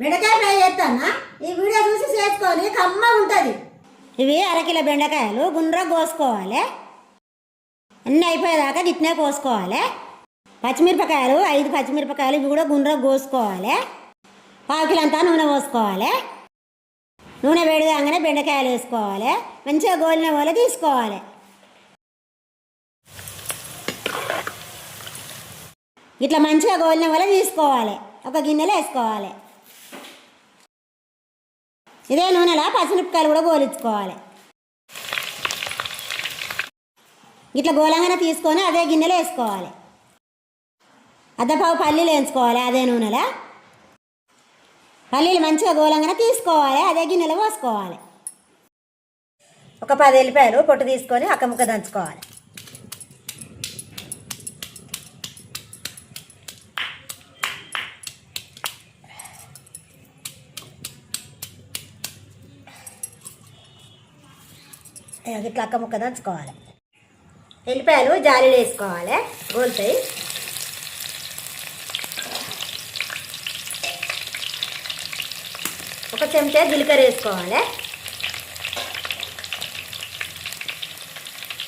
బెండకాయ ఫ్రై చేస్తానా? ఈ వీడియో చూసి చేసుకొని కమ్మ ఉంటుంది. ఇవి అరకిలో బెండకాయలు గుండ్ర కోసుకోవాలి. అన్నీ అయిపోయేదాకా ఇట్నే కోసుకోవాలి. పచ్చిమిరపకాయలు ఐదు పచ్చిమిరపకాయలు ఇవి కూడా గుండ్ర కోసుకోవాలి. పావుకిలంతా అంతా నూనె పోసుకోవాలి. నూనె వేడిగానే బెండకాయలు వేసుకోవాలి. మంచిగా గోలిన పోలే తీసుకోవాలి. ఇట్లా మంచిగా గోలిన వల్ల తీసుకోవాలి. ఒక గిన్నెలో వేసుకోవాలి. ఇదే నూనెలో పచ్చిమిరపకాయలు కూడా గోలించుకోవాలి. ఇట్లా గోలంగానే తీసుకొని అదే గిన్నెలో వేసుకోవాలి. అద్దపావు పల్లీలు వేయించుకోవాలి అదే నూనెలో. పల్లీలు మంచిగా గోలంగానే తీసుకోవాలి అదే గిన్నెలో పోసుకోవాలి. ఒక పది ఎల్లిపాయలు పొట్టు తీసుకొని అక్కముక్క దంచుకోవాలి. ఇట్లా అక్క ముక్క దంచుకోవాలి. ఎల్లిపాయలు జాలీలు వేసుకోవాలి. గోలుతాయి ఒక చెంచా జీలకర్ర వేసుకోవాలి.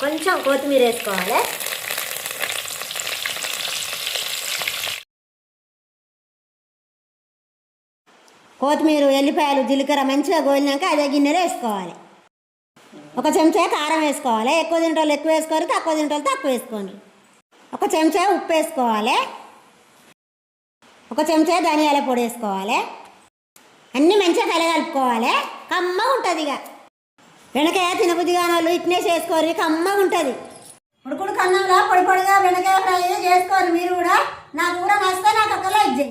కొంచెం కొత్తిమీర వేసుకోవాలి. కొత్తిమీర ఎల్లిపాయలు జీలకర్ర మంచిగా గోలినాక అదే గిన్నెలో వేసుకోవాలి. ఒక చెంచా కారం వేసుకోవాలి. ఎక్కువ తింటాలు ఎక్కువ వేసుకోరు తక్కువ తింటాలు తక్కువ వేసుకోండి. ఒక చెంచా ఉప్పు వేసుకోవాలి. ఒక చెంచా ధనియాల పొడి వేసుకోవాలి. అన్నీ మంచిగా కలగలుపుకోవాలి. కమ్మగా ఉంటుంది ఇక. వెనకాయ తినబుద్ధి కాని వాళ్ళు ఇట్నే చేసుకోరు. కమ్మగా ఉంటుంది. ఉడుకుడు కన్నంలో పొడి పొడిగా వెనకాయ ఫ్రై